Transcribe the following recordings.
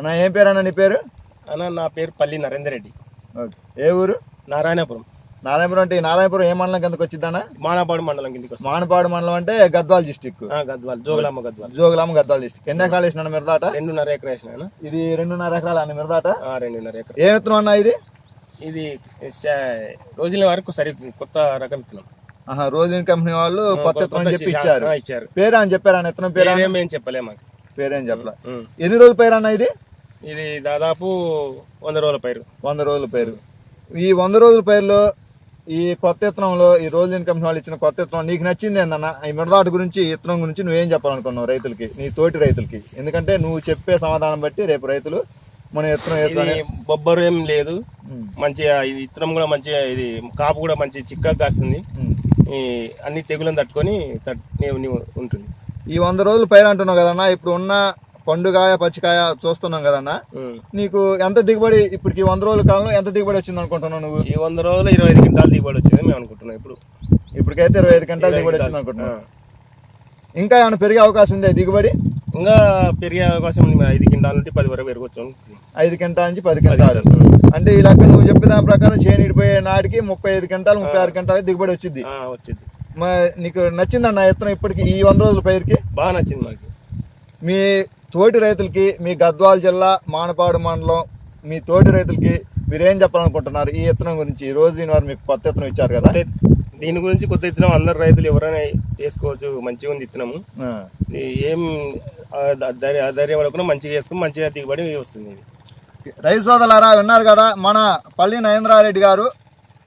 అన్న ఏం పేరు అన్న నీ పేరు? అన్న నా పేరు పల్లి నరేందర్ రెడ్డి ఓకే. ఏ ఊరు? నారాయణపురం. నారాయణపురం అంటే ఈ నారాయణపురం ఏ మండలం కిందకు వచ్చిద్దానా మానాపాడు మండలం కిందికి వస్తుంది. మానపాడు మండలం అంటే గద్వాల్ డిస్టిక్ గద్వాల్ జోగులాంబ గద్వాల్. జోగులామ గద్వాల్ డిస్టిక్ ఎన్ని ఎకరాలు వేసిన మిరదాట రెండున్నర ఎకరా వేసిన. ఇది రెండున్నర ఎకరాలు అన్న మిరదాట ఆ, రెండున్నర ఎకరా. ఏ విత్తనం అన్న ఇది? ఇది రోజుల వరకు సరి కొత్త రకం ఆహా రోజు కంపెనీ వాళ్ళు కొత్త విత్తనం అని చెప్పి ఇచ్చారు. ఇచ్చారు. పేరు అని చెప్పారు అన్న విత్తనం పేరు? పేరేం ఏం చెప్పలే మాకు. పేరేం చెప్పలే. ఎన్ని రోజుల పేరు అన్న ఇది? ఇది దాదాపు వంద రోజుల పైరు. వంద రోజుల పేరు. ఈ వంద రోజుల పేరులో ఈ కొత్త విత్తనంలో ఈ రోజు కంపెనీ వాళ్ళు ఇచ్చిన కొత్త విత్తనం నీకు నచ్చింది ఏందన్న? ఈ మిడదాట గురించి ఈ విత్తనం గురించి నువ్వేం చెప్పాలనుకున్నావు రైతులకి? నీ తోటి రైతులకి. ఎందుకంటే నువ్వు చెప్పే సమాధానం బట్టి రేపు రైతులు మన విత్తనం ఇది వేసుకొని బొబ్బరు ఏం లేదు. మంచిగా ఇది ఇత్తనం కూడా మంచిగా ఇది కాపు కూడా మంచి చిక్కగా కాస్తుంది. ఈ అన్ని తెగులను తట్టుకొని ఉంటుంది. ఈ వంద రోజుల పైరు అంటున్నావు కదన్నా ఇప్పుడు ఉన్న పండుగాయ పచ్చికాయ చూస్తున్నాం కదన్నా. నీకు ఎంత దిగుబడి ఇప్పటికి వంద రోజుల కాలంలో ఎంత దిగుబడి వచ్చింది అనుకుంటున్నావు నువ్వు? ఈ వంద రోజులు ఇరవై ఐదు క్వింటాలు దిగుబడి వచ్చింది మేము అనుకుంటున్నాం ఇప్పుడు. ఇప్పటికైతే ఇరవై ఐదు గంటలు దిగుబడి వచ్చింది అనుకుంటున్నావు. ఇంకా ఏమైనా పెరిగే అవకాశం ఉంది దిగుబడి? ఇంకా పెరిగే అవకాశం ఉంది ఐదు క్వింటాల నుండి పది వరకు పెరగచ్చు ఐదు గంటల నుంచి పది గంటలు అంటే ఈ లెక్క నువ్వు చెప్పిన దాని ప్రకారం చేను ఇడిపోయే నాటికి ముప్పై ఐదు గంటలు ముప్పై ఆరు గంటలు దిగుబడి వచ్చింది. వచ్చింది. మరి నీకు నచ్చిందన్న ఇత్తనం ఇప్పటికి ఈ వంద రోజుల పైరుకి? బాగా నచ్చింది మాకు. మీ తోటి రైతులకి మీ గద్వాల జిల్లా మానపాడు మండలం మీ తోటి రైతులకి మీరేం చెప్పాలనుకుంటున్నారు ఈ ఇత్తనం గురించి? ఈ రోజు దీని వారు మీకు కొత్త ఇత్తనం ఇచ్చారు కదా. దీని గురించి కొత్త ఇత్తనం అందరు రైతులు ఎవరైనా వేసుకోవచ్చు మంచిగా ఉంది ఇత్తనము. ఏం ధైర్య పడకుండా మంచిగా వేసుకుని మంచిగా దిగుబడి వస్తుంది రైతు సోదరులారా విన్నారు కదా మన పల్లి నరేంద్రారెడ్డి గారు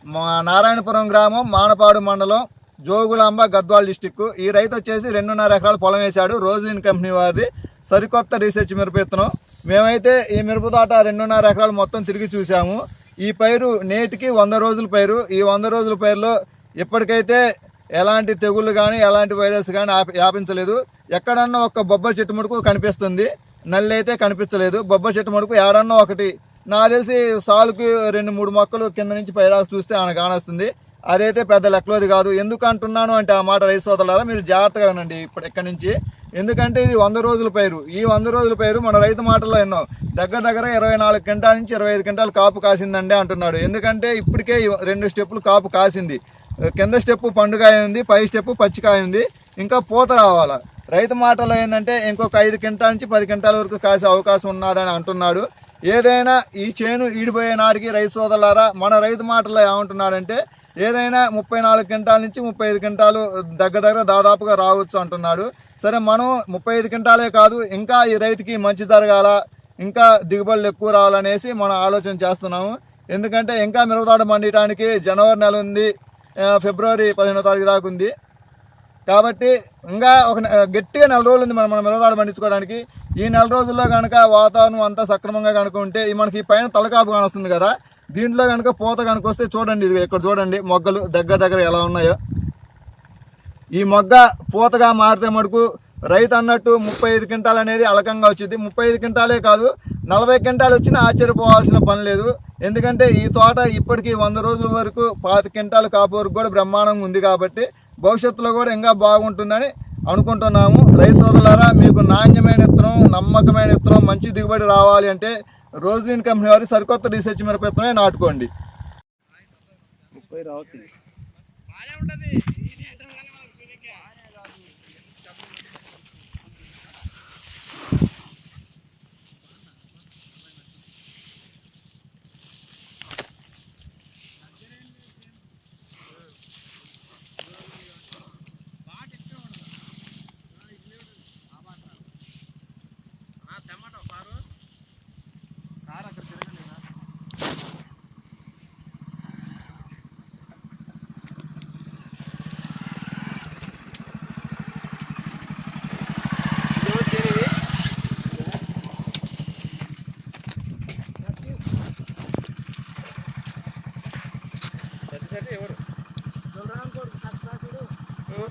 మా నారాయణపురం గ్రామం మానపాడు మండలం జోగులాంబ గద్వాల్ డిస్టిక్ ఈ రైతు వచ్చేసి రెండున్నర ఎకరాలు పొలం వేశాడు. రోజులిన్ కంపెనీ వారిది. సరికొత్త రీసెర్చ్ మిరప విత్తనం మేమైతే ఈ మిరప తోట రెండున్నర ఎకరాలు మొత్తం తిరిగి చూసాము ఈ పైరు నేటికి వంద రోజుల పైరు. ఈ వంద రోజుల పైరులో ఇప్పటికైతే ఎలాంటి తెగుళ్ళు కానీ ఎలాంటి వైరస్ కానీ ఆపి- వ్యాపించలేదు. ఎక్కడన్నా ఒక బొబ్బరి చెట్టు మటుకు కనిపిస్తుంది. నల్లి అయితే కనిపించలేదు. బొబ్బరి చెట్టు మటుకు ఏడన్నా ఒకటి. నాకు తెలిసి సాలుకి రెండు మూడు మొక్కలు కింద నుంచి పైదాకా చూస్తే ఆయన కానొస్తుంది. అదైతే పెద్ద లెక్కలోది కాదు. ఎందుకు అంటున్నాను అంటే ఆ మాట రైతు సోదరులారా మీరు జాగ్రత్తగా వినండి. ఇప్పుడు ఇక్కడి నుంచి ఎందుకంటే ఇది వంద రోజుల పైరు. ఈ వంద రోజుల పైరు మన రైతు మాటల్లో ఎన్నో. దగ్గర దగ్గర ఇరవై నాలుగు క్వింటాల నుంచి ఇరవై ఐదు క్వింటాలు కాపు కాసిందండి అంటున్నాడు. ఎందుకంటే ఇప్పటికే రెండు స్టెప్పులు కాపు కాసింది. కింద స్టెప్పు పండుగాయ ఉంది పై స్టెప్పు పచ్చికాయ ఉంది ఇంకా పూత రావాలా? రైతు మాటలో ఏంటంటే ఇంకొక ఐదు క్వింటాల నుంచి పది క్వింటాల వరకు కాసే అవకాశం ఉన్నదని అంటున్నాడు. ఏదైనా ఈ చేను ఈడిపోయే నాటికి రైతు సోదరులారా మన రైతు మాటల్లో ఏమంటున్నాడంటే ఏదైనా ముప్పై నాలుగు క్వింటాల నుంచి ముప్పై ఐదు క్వింటాలు దగ్గర దగ్గర దాదాపుగా రావచ్చు అంటున్నాడు. సరే మనం ముప్పై ఐదు క్వింటాలే కాదు ఇంకా ఈ రైతుకి మంచి జరగాల ఇంకా దిగుబడులు ఎక్కువ రావాలనేసి మనం ఆలోచన చేస్తున్నాము. ఎందుకంటే ఇంకా మిరపదాడు మండటానికి జనవరి నెల ఉంది ఫిబ్రవరి పదిహేనో తారీఖు దాకా ఉంది. కాబట్టి ఇంకా ఒక గట్టిగా నెల రోజులు ఉంది మనం మన మిరపదాడు పండించుకోవడానికి. ఈ నెల రోజుల్లో కనుక వాతావరణం అంతా సక్రమంగా కనుక ఉంటే మనకి పైన తలకాపు కానొస్తుంది కదా. దీంట్లో కనుక పూత కనుక వస్తే చూడండి ఇది ఇక్కడ చూడండి మొగ్గలు దగ్గర దగ్గర ఎలా ఉన్నాయో. ఈ మొగ్గ పూతగా మారితే మటుకు రైతు అన్నట్టు ముప్పై ఐదు క్వింటాల్ అనేది అలకంగా వచ్చింది. ముప్పై ఐదు క్వింటాలే కాదు నలభై క్వింటాలు వచ్చినా ఆశ్చర్యపోవాల్సిన పని లేదు. ఎందుకంటే ఈ తోట ఇప్పటికీ వంద రోజుల వరకు పాతి క్వింటాలు కాపు వరకు కూడా బ్రహ్మాండంగా ఉంది కాబట్టి భవిష్యత్తులో కూడా ఇంకా బాగుంటుందని అనుకుంటున్నాము. రైతు సోదరులారా మీకు నాణ్యమైన విత్తనం నమ్మకమైన ఇత్తనం మంచి దిగుబడి రావాలి అంటే రోజులిన్ కంపెనీ వారి సరికొత్త రీసెర్చ్ మిరప విత్తనమే నాటుకోండి. ముప్పై రావచ్చు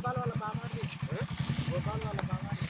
గోపాల్ వాళ్ళ బామాడి గోపాల్ వాళ్ళ బామాడి